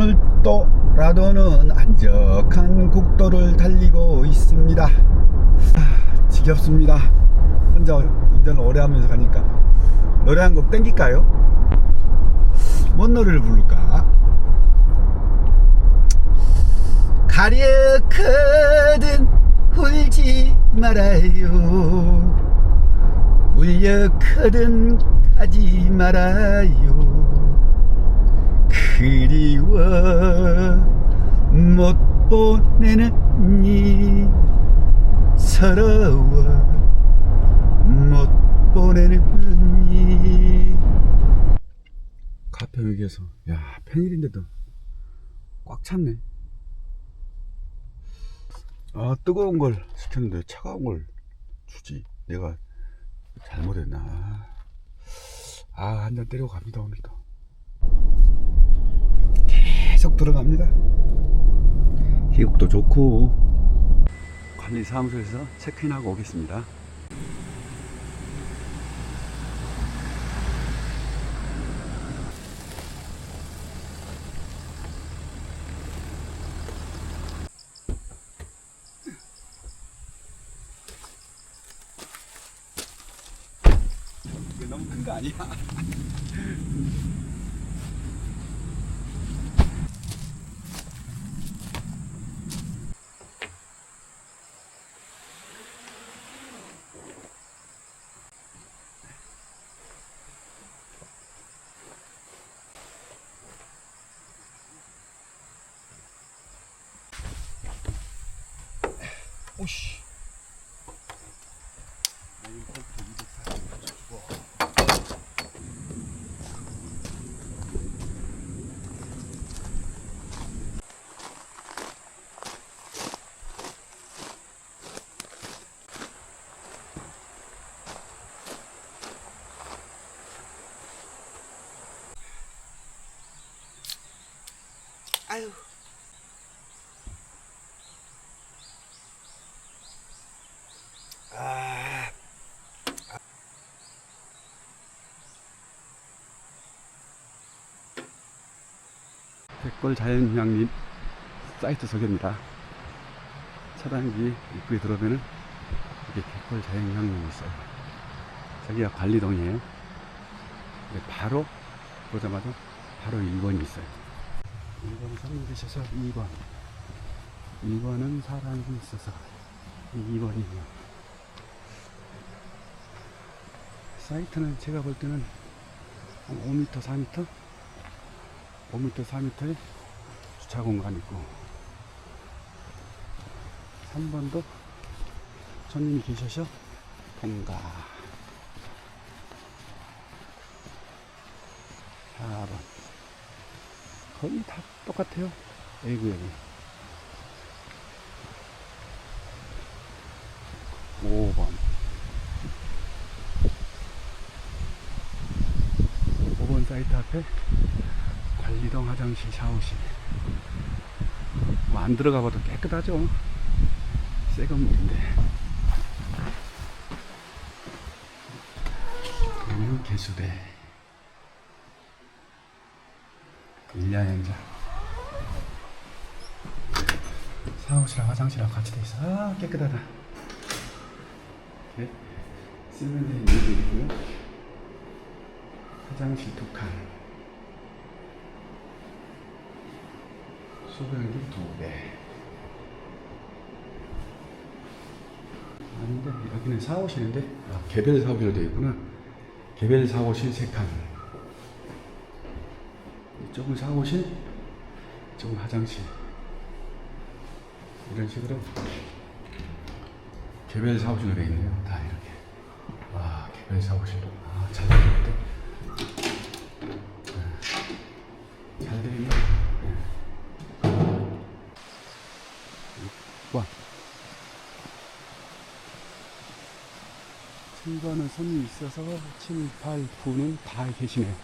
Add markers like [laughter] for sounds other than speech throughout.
오늘 또 라도는 한적한 국도를 달리고 있습니다. 아, 지겹습니다. 혼자 운전을 오래 하면서 가니까 노래 한 곡 땡길까요? 뭔 노래를 부를까? 가려거든 울지 말아요 울려거든 가지 말아요 그리워. 못 보내는 이 서러워. 못 보내는 이 카페 여기에서. 야 평일인데도 꽉 찼네. 아 뜨거운 걸 시켰는데 차가운 걸 주지. 내가 잘못했나? 아 한 잔 때리고 갑니다 오늘도 계속 들어갑니다. 계곡도 좋고 관리사무소에서 체크인하고 오겠습니다 이게 너무 큰 거 아니야? 오씨. 아유. 아. 백골 자연휴양림 사이트 소개입니다. 차단기 입구에 들어오면은 이게 백골 자연휴양림이 있어요. 저기가 관리동이에요. 바로 보자마자 바로 1번이 있어요. 1번 손님 계셔서 2번. 2번은 사람이 있어서 2번이고요. 사이트는 제가 볼 때는 한 5m, 4m? 5m, 4m에 주차 공간 있고 3번도 손님이 계셔서 통과 4번. 거의 다 똑같아요 A구역이. 5번. 5번 사이트 앞에 관리동 화장실 샤워실. 뭐 안 들어가 봐도 깨끗하죠? 새 건물인데. 여기는 개수대. 일야연자. 샤워실랑 화장실랑 같이 돼 있어. 아 깨끗하다. 이렇게. 세면대 여기 있고요. 화장실 두 칸. 두 배. 아닌데 여기는 샤워실인데 아, 개별 샤워실로 되어 있구나. 개별 샤워실 세 칸. 이쪽은 샤워실, 이쪽은 화장실. 이런 식으로 개별 샤워실로 되어 있네요. 다 이렇게. 와 개별 아, 잘 되어 있다. 잘 와. 7번은 손이 있어서 7, 8, 9는 다 계시네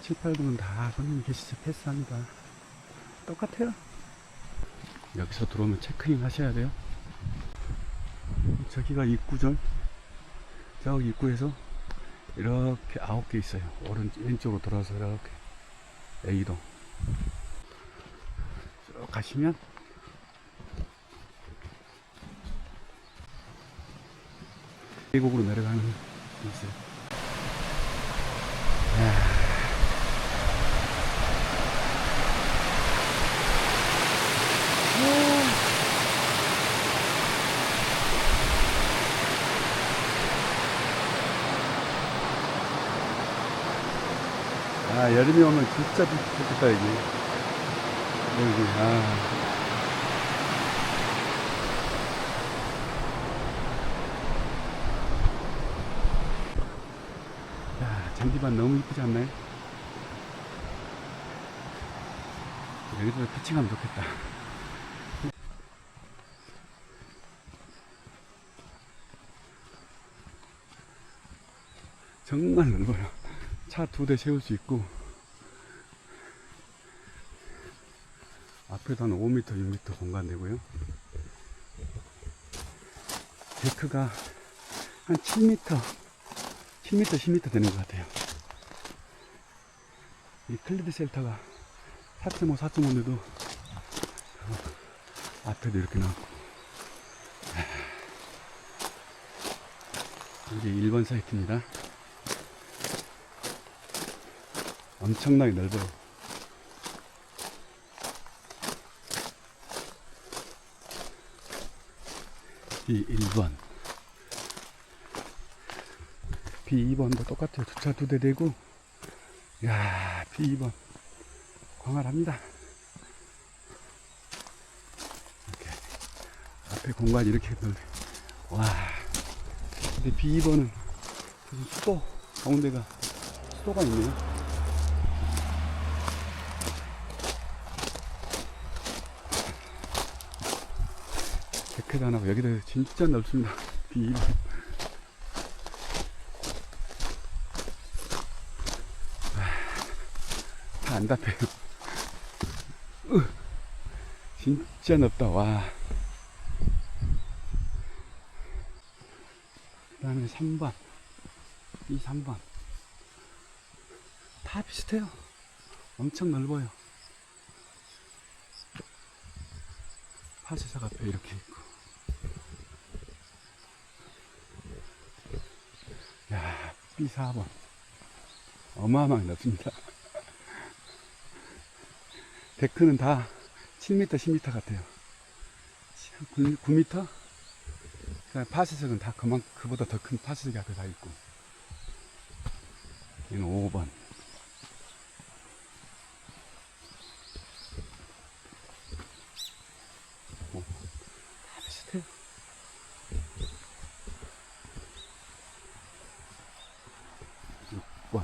7, 8, 9는 다 손님이 계시죠. 패스합니다. 똑같아요. 여기서 들어오면 체크인 하셔야 돼요. 저기가 입구절. 저 입구에서 이렇게 아홉 개 있어요. 오른 왼쪽으로 돌아서 이렇게 A동 쭉 가시면 계곡으로 내려가는 게 있어요. 아 여름이 오면 진짜 좋겠다 여기 여기 아 야, 잔디밭 너무 이쁘지 않나요? 여기도 피칭하면 좋겠다. 정말 넓어요. 차 두 대 세울 수 있고, 앞에도 한 5m, 6m 공간 되고요. 데크가 한 7m, 7m, 10m 되는 것 같아요. 이 클리드 셀터가 4.5, 4.5인데도 앞에도 이렇게 나왔고 이게 1번 사이트입니다. 엄청나게 넓어요. B1번 B2번도 똑같아요. 주차 두 대 되고 야 B2번 광활합니다. 이렇게 앞에 공간이 이렇게 넓어. 와. 근데 B2번은 무슨 수도 가운데가 수도가 있네요. 데크도 안 하고 여기도 진짜 넓습니다. B2번. 다안 닿대요. 으, 진짜 넓다, 와. 그 다음에 3번. 이 3번. 다 비슷해요. 엄청 넓어요. 파쇄사 앞에 이렇게 있고. 야, B4번. 어마어마하게 넓습니다. [laughs] 데크는 다 7m, 10m 같아요. 9, 9m? 그냥 파쇄석은 다 그만, 그보다 더 큰 파쇄석이 앞에 다 있고. 여기는 5번. 어, 다 비슷해요. 육 번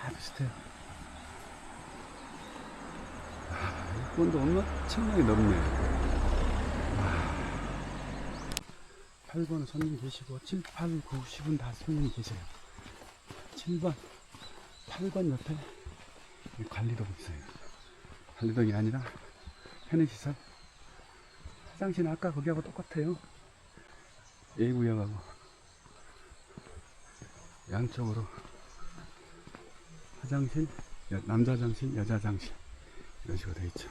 다 비슷해요. 아, 이 건도 엄청나게 넓네. 와. 8번은 손님 계시고, 7, 8, 9, 10은 다 손님이 계세요. 7번, 8번 옆에 이 관리동 있어요. 관리동이 아니라 편의시설. 화장실은 아까 거기하고 똑같아요. A구역하고 양쪽으로 화장실, 여- 남자 화장실, 여자 화장실 이런 식으로 되어 있죠.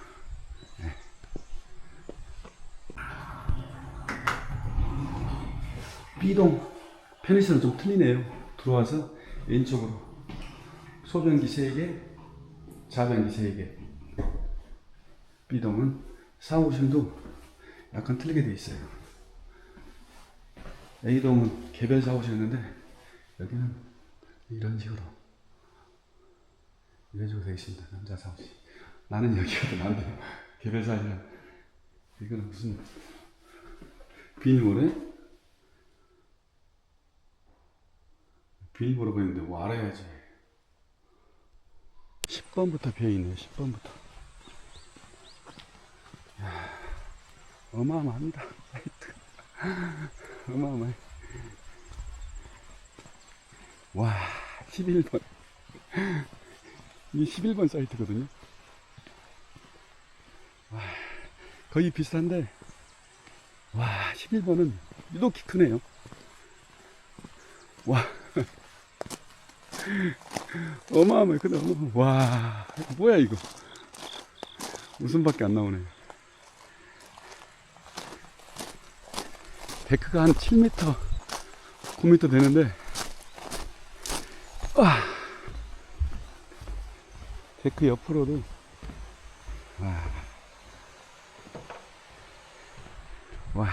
B동 편의시설은 좀 틀리네요. 들어와서 왼쪽으로 소변기 3개, 자변기 3개. B동은 샤워실도 약간 틀리게 돼 있어요. A동은 개별 샤워실이었는데 여기는 이런 식으로 이런 식으로 되어 있습니다. 남자 샤워실. 나는 여기가 더 나은데 개별 샤워실은 이거는 무슨 비닐모래? 비밀번호가 있는데 뭐 알아야지. 10번부터 비어있네요, 10번부터. 이야, 어마어마합니다, 사이트. 어마어마해. 와, 11번. 이게 11번 사이트거든요. 와, 거의 비슷한데, 와, 11번은 유독 키 크네요. 와. [laughs] 어마어마해, 근데 어마어마해. 와, 이거 뭐야, 이거. 웃음밖에 안 나오네. 데크가 한 7m, 9m 되는데, 와. 데크 옆으로도, 와. 와.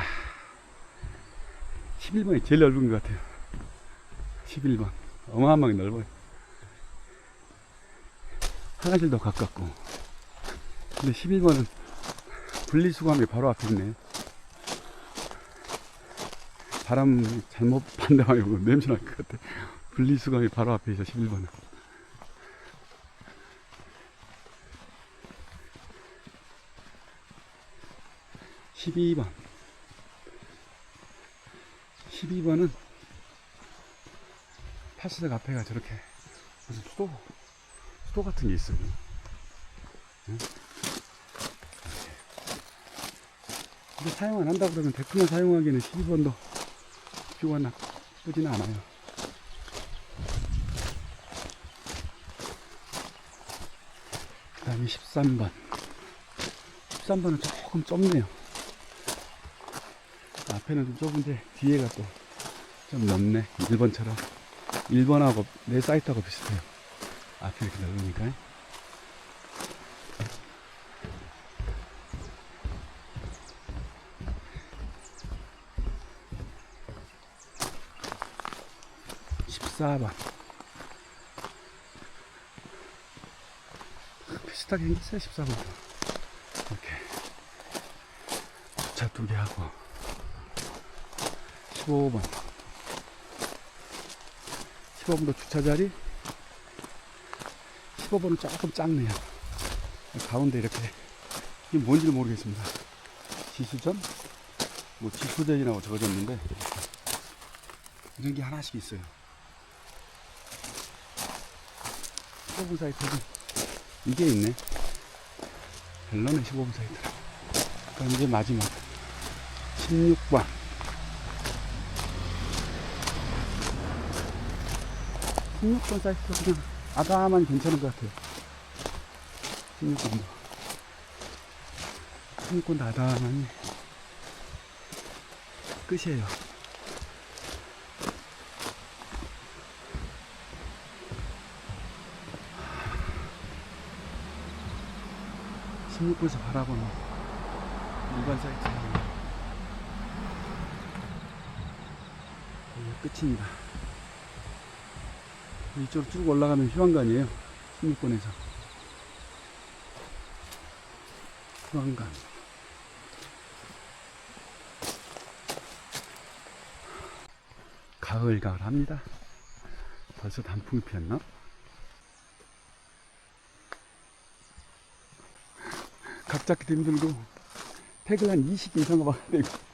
11번이 제일 넓은 것 같아요. 11번. 어마어마하게 넓어요. 화장실도 가깝고. 근데 11번은 분리수거함이 바로 앞에 있네. 바람 잘못 [laughs] 반대하고 냄새 날 것 같아. 분리수거함이 바로 앞에 있어, 11번은. 십이 번 12번은 파스드 카페가 저렇게 무슨 수도, 수도 같은 게 있어요. 응? 근데 사용 안 한다고 그러면 데크만 사용하기에는 12번도 뷰가 나쁘지는 않아요. 그 다음에 13번. 13번은 조금 좁네요. 앞에는 좀 좁은데 뒤에가 또 좀 넓네. 1번처럼. 1번하고 내 사이트하고 비슷해요. 앞이 이렇게 넓으니까. (14번) 비슷하게 생겼어요 (14번도) 이렇게. 차두개 하고. 15번 15번도 주차 자리? 15번은 조금 작네요. 가운데 이렇게. 이게 뭔지 모르겠습니다. 지수전? 뭐 지수전이라고 적어졌는데 이런 게 하나씩 있어요. 15번 사이트는 이게 있네. 벨런의 15번 사이트라 그럼 이제 마지막. 16번 16번 사이트도 그냥 아담하니 괜찮은 것 같아요. 16번도. 16번도 아담하니 끝이에요. (16번에서) 바라보는 일반 사이트 끝입니다. 이쪽으로 쭉 올라가면 휴양간이에요. 16번에서. 휴양간. 가을, 가을 합니다. 벌써 단풍이 피었나? 각 잡기도 힘들고, 택을 한 20개 이상 가봐야 되고.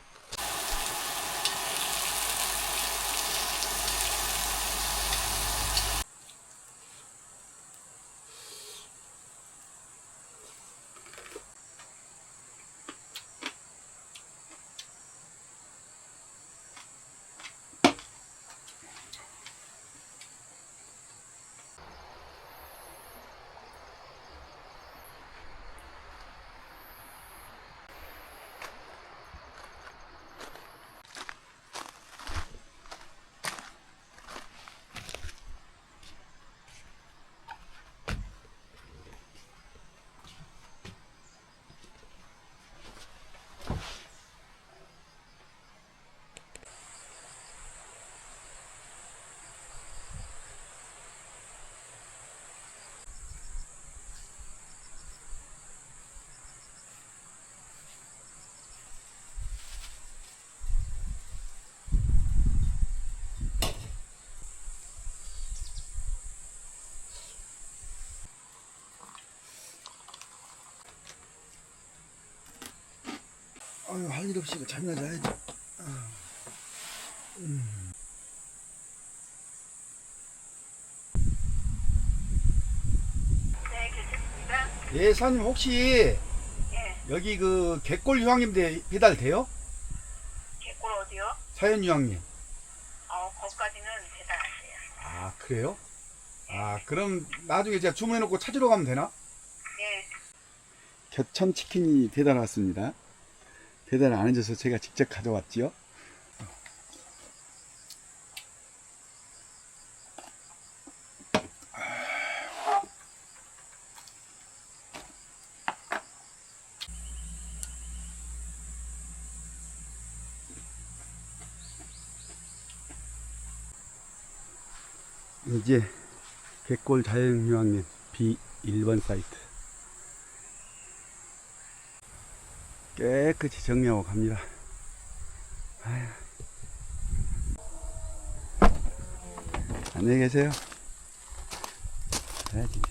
아유 할 일 없이 잠이나 자야지. 네, 괜찮습니다. 예, 사장님 혹시 예. 여기 그 갯골 유황님 대 배달 돼요? 어디요? 사연유학님. 어, 거기까지는 배달 안 돼요. 아, 그래요? 아, 그럼 나중에 제가 주문해 놓고 찾으러 가면 되나? 예. 겨천 치킨이 배달 왔습니다. 배달 안 해줘서 제가 직접 가져왔지요. 이제 백골 자연휴양림 B1번 사이트 깨끗이 정리하고 갑니다. 아휴. 안녕히 계세요. 가야지.